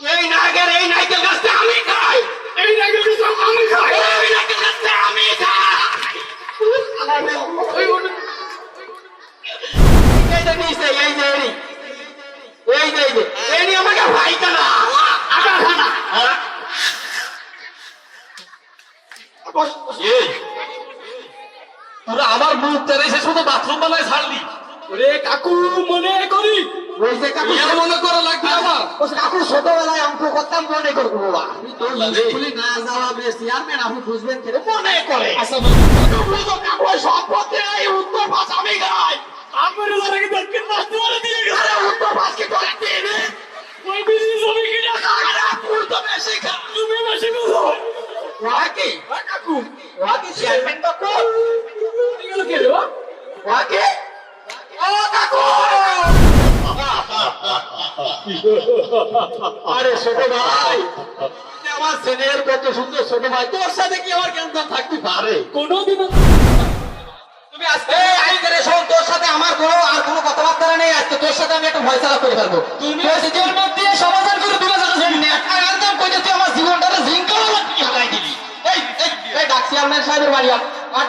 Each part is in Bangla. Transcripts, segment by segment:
এই নাগের এই নাইকেল গাছটা আমি খাই। এই নাইকেল গাছটা আমি খাই। এই নাইকেল গাছটা আমি খাই। এই যে নিচে এই যে এই যে এই যে এই নিয়ে আমাকে খানা। এই। তোরা আমার মুখ তেরে শুধু বাথরুম বানায় ছাড়লি। ওরে কাকু মনে করি। ওই যে কাকু ইয়া মনে করা লাগবে আমার। ওই কাকু ছোটবেলায় অঙ্ক করতাম মনে করব বাবা। আমি তো স্কুলে না যাওয়া বেশ চেয়ারম্যান আপনি বুঝবেন কেন? মনে করে। আচ্ছা কাকু এই উত্তর আমি গাই। দক্ষিণ দিয়ে গেছে? উত্তর ভাষ কি করে দেবে ওই বিজলি জমি কিনা খাগা তুই তো বেশি খা তুমি বেশি বুঝো ওয়াকি কাকু। চেয়ারম্যান ওয়াকি আরে ছোট ভাই আমার ছেলের কত সুন্দর ছোট ভাই তোর সাথে কি আমার কেমন থাকতে পারে? কোনোদিনও তুমি আজকে আই করে শোন তোর সাথে আমার কোনো আর কোনো কথাবার্তা নেই আজকে তোর সাথে আমি একটা ফয়সালা করে ফেলব। তুমি তোর মধ্যে সমাধান করে দিলে একদম কইতে তুই আমার জীবনটারে জিঙ্কল লাগি হালাই দিলি। এই এই এই ডাক চেয়ারম্যান সাহেবের বাড়ি আট আট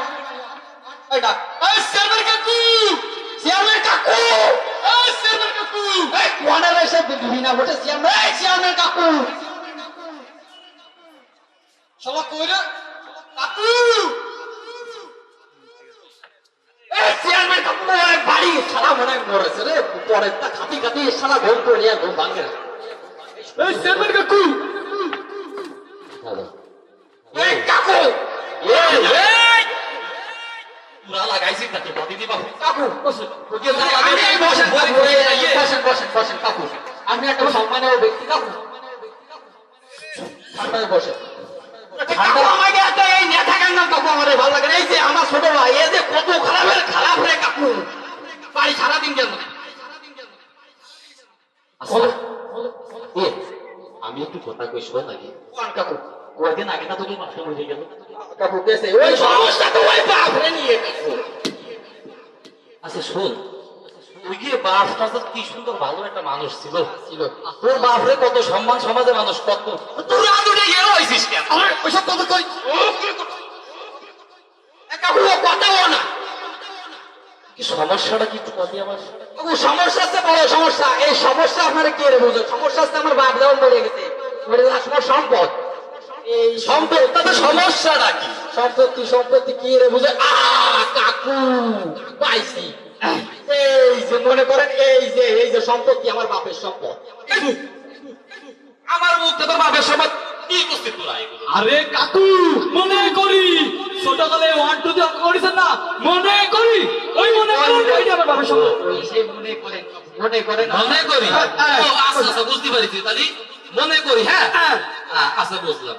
এই ডাক। এই চেয়ারম্যান কাকু! চেয়ারম্যান কাকু চেয়ারম্যান কাকু এই কোয়ানার এসে দিবি না বটে চেয়ারম্যান এই চেয়ারম্যান কাকু শালা কইরা কাকু! এই চেয়ারম্যান কাকু বাড়ি সারা মনে মরেছে রে। পরে তা খাতি খাতি সারা ঘুম করে নিয়ে ঘুম ভাঙে। এই চেয়ারম্যান কাকু এই এই পুরা লাগাইছি তাকে বাদি দিবা কাকু বসেন আমি এই বসেন বসেন বসেন বসেন কাকু আপনি একটা সম্মানীয় ব্যক্তি কাকু ঠান্ডায় কাকু আমার ছোট ভাই এই যে কত খারাপের খারাপ রে কাকু বাড়ি সারাদিন আচ্ছা এ, আমি একটু কথা কই নাকি কাকু কয়েকদিন আগে না তোকে মাস্টার হয়ে গেল কাকু কেসে ওই সমস্যা তো ওই বাপরে নিয়ে কাকু আচ্ছা শোন ওই গিয়ে বাপটা তো কি সুন্দর ভালো একটা মানুষ ছিল ছিল। তোর বাপরে কত সম্মান সমাজে মানুষ কত। তুই আদুরে গেল হইছিস কেন? ওইসব কথা কই? এ কাকু ও কথাও না। কি সমস্যাটা কি কথা আমার? কাকু সমস্যা আছে বড় সমস্যা। এই সমস্যা আপনারা কে রে বুঝো সমস্যা আছে আমার বাপ যেমন মরে গেছে। যাওয়ার সময় সম্পদ। এই সম্পদ তাতে সমস্যাটা কি? সম্পত্তি সম্পত্তি কি রে বুঝে আ কাকু পাইছি। এই যে মনে করেন এই যে এই যে সম্পত্তি আমার বাপের সম্পদ? আমার তোর বাপের সমাজ কি করছিস আরে কাকু মনে করি ছোটকালে ওয়ান টু দিয়ে করেছেন না? মনে করি ওই মনে করি ওইটা আমার বাবার সঙ্গে ওই মনে করেন মনে করেন মনে করি? হ্যাঁ, হ্যাঁ। ও, আচ্ছা আচ্ছা বুঝতে পারছি তাহলে মনে করি হ্যাঁ? হ্যাঁ। আচ্ছা বুঝলাম।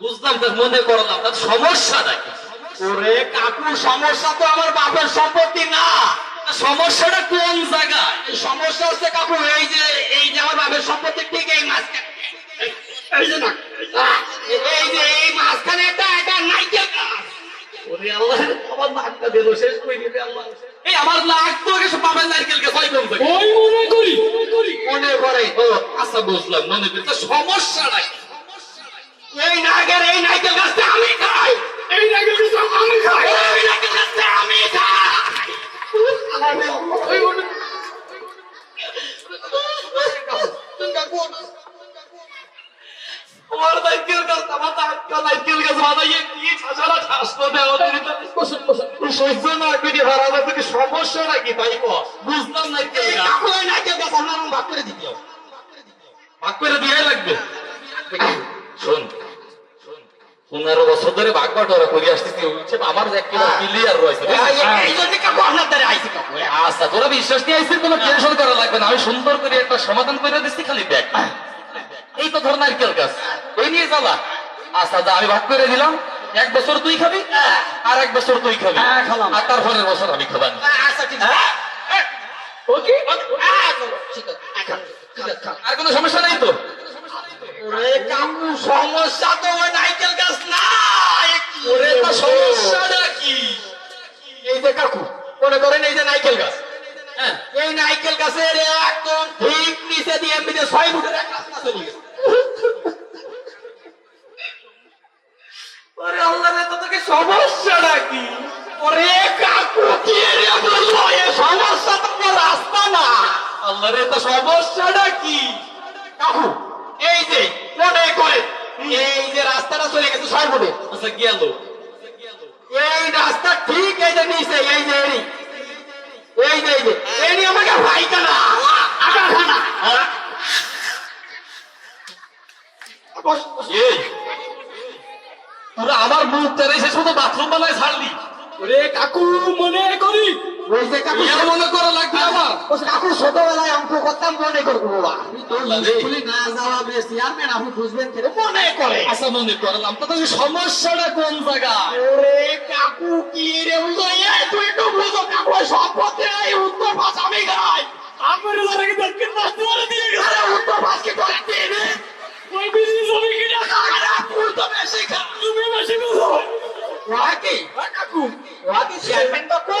বুঝলাম মনে করলাম তার সমস্যাটা কি? ওরে কাকু সমস্যা তো আমার বাপের সম্পত্তি না। সমস্যাটা কোন জায়গায়? সমস্যা হচ্ছে কাকু এই যে এই যে আমার বাপের সম্পত্তি ঠিক এই মাঝখানে। এই- যে না এই- এই যে এই মাঝখানে একটা একটা নাইকেল ওরে আল্লাহ আমার নাকটা দিল শেষ করে দিবে আল্লাহ। এই আমার নাক তো গেছে বাবার নারকেল কে কম থেকে ওই মনে করি। করি মনে করে ও আচ্ছা বুঝলাম মনে করি তো সমস্যাটা কি? এই নাগের এই নাইকেল গাছটা আমি খাই। এই গাছটা আমি খাই। এই নাইকেল গাছটা আমি খাই। আমার নারকেল গাছ আমার নারকেল গাছ বানাইয়ে কি ছাছাড়া ছাসতো দেওয়া সহ্য না করে হারা যাবে কি সমস্যাটা তাই বুঝলাম নারকেল গাছ নাইকেল গাছ আমার ভাগ করে দিতে ভাগ করে দিয়ে লাগবে। শোন। পনেরো বছর ধরে ভাগ বাটোয়ারা করে আসতেছি হচ্ছে আমার একেবারে ক্লিয়ার রয়েছে এই- এই- এই জন্য কাকু আপনার দ্বারা আইসি কাকু আচ্ছা তোরা বিশ্বাস নিয়ে আসছিস কোনো টেনশন করা লাগবে না। আমি সুন্দর করে একটা সমাধান করে দিচ্ছি খালি দেখ। এই তো ধর নারকেল গাছ। এই নিয়ে জ্বালা আচ্ছা আমি ভাগ করে দিলাম। এক বছর তুই খাবি আর এক বছর তুই খাবি। হ্যাঁ। আর তারপরের বছর আমি খাবানি আচ্ছা ঠিক আছে। ওকে ঠিক আছে। আছে। খান। আর কোনো সমস্যা নেই তো? সমস্যা মনে করেন এই যে নাইকেল গাছ। হ্যাঁ, এই নাইকেল গাছের একদম ঠিক নিচে দিয়ে এমনিতে ছয় ফুটের এক রাস্তা চলে গেছে। এ তো এই যে যে রাস্তাটা আচ্ছা, এই রাস্তা ঠিক এই যে নিচে, এই যে এই যে এই যে এই নিয়ে আমাকে পায়খানা আগাখানা এই তোরা আমার মুখ তেরে এসে শুধু বাথরুম বানায় ছাড়লি। ওরে কাকু মনে করি ওই কাকু মনে করা লাগবে আমার। কাকু ছোটবেলায় অঙ্ক করতাম মনে করব বাবা। আমি। স্কুলে না যাওয়া বেশ চেয়ারম্যান আপনি বুঝবেন কেন? মনে করে। আচ্ছা মনে করলাম। তো তোর সমস্যাটা কোন জায়গায়? ওরে কাকু কি রে বুঝো? তুই একটু বুঝো কাকু সব পথে এই উত্তর পাশ আমি গাই আমার লাগে দক্ষিণ পাশ দুয়ারে দিয়ে গেছে। উত্তর পাশ কি করে রে ওই বিজি জমি কিনা আরে তুই তো বেশি খা তুমি বেশি বুঝো। ওয়াকি কাকু। ওয়াকি চেয়ারম্যান কাকু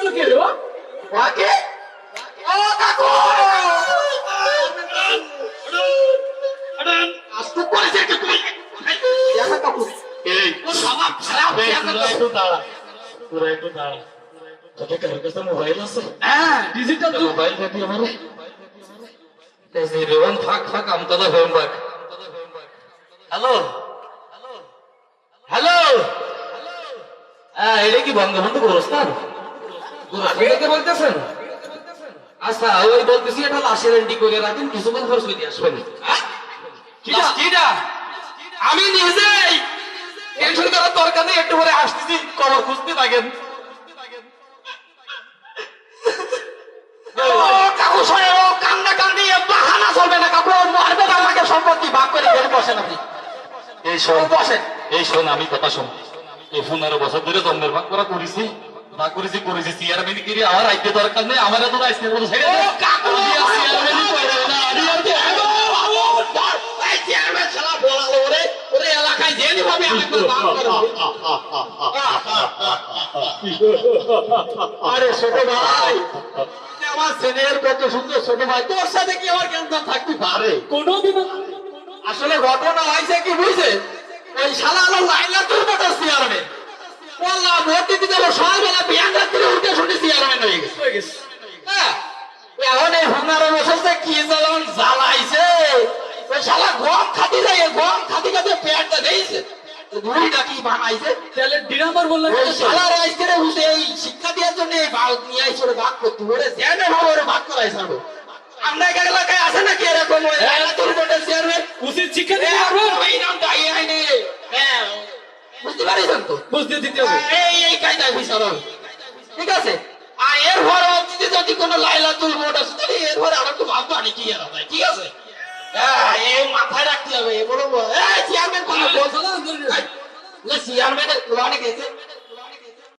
এগুলো কে রে? ওয়াকি ও কাকু! আস্তু করেছে কি তুই দেখা কাকু। এই ও সবাব খারাপ তোরা একটু দাঁড়া তোরা একটু দাঁড়া। তোদের কারোর কাছে মোবাইল আছে? হ্যাঁ ডিজিটাল মোবাইল দেখি আমার? ফাঁক ফাঁক আমতাদা ফোন রাখ হ্যালো? হ্যালো? হ্যাঁ এটা কি বঙ্গবন্ধু গোরস্থান? বলতেছেন? আচ্ছা ওই বলতেছি এটা লাশের এন্টি করে রাখেন কিছুক্ষণ খরচ করে আসবেন কিটা? কিটা আমি নিজেই টেনশন করার দরকার নেই একটু পরে আসতেছি কবর খুঁজতে থাকেন। ও কাকু শোনে ও কান্না কান্দি বাহানা চলবে না কাকু ও মারবে না আমাকে সম্পত্তি ভাগ করে বের বসেন আপনি। এই শোন বসেন। এই শোন আমি কথা শোন। এই পনেরো বছর ধরে জন্মের ভাগ করা করেছি না করেছি করেছি চেয়ারম্যান কিরি? আমার আইতে দরকার নেই আমার এত আইতে বলে ছেড়ে আর ছোট ভাই আমার ছেলের কত সুন্দর ছোট ভাই তোর সাথে কি আমার কেমন থাকতে পারে? কোনোদিনও আসলে ঘটনা হয়েছে কি বুঝছে ওই শালা আলো লাইলা তোর চেয়ারম্যান। বললাম ভোট দিতে যাব সকালবেলা বিয়ান রাত্রে উঠে শুনে চেয়ারম্যান হয়ে গেছে। হয়ে হ্যাঁ, এখন এই পনেরো বছর কি জ্বালান জ্বালাইছে ওই শালা গম খাতি যায় গম খাতি খাতে পেটটা দিয়েছে বুড়িটা কি বানাইছে? তাহলে ডিনামার বললেন ওই শালার আজকে বুঝে এই শিক্ষা দেওয়ার জন্য এই ভাগ নিয়ে আইসে ওরে ভাগ করতে ওরে জেনে ভাবে ওরে ভাগ করাই ছাড়বো আমরা এলাকায় আছে নাকি এরকম ওই মোটর চেয়ারম্যান উচিত শিক্ষা দিতে পারবেন এই নামটা এই আইনে হ্যাঁ ঠিক আছে? আর এর পরে অতীতে যদি কোনো লাইলা তুল মোট আছে তাহলে এর আর একটু ভাববো হবে, ঠিক আছে? হ্যাঁ এই মাথায় রাখতে হবে এ বলব। এই চেয়ারম্যান কোনো বলছো না চেয়ারম্যানের অনেক গেছে।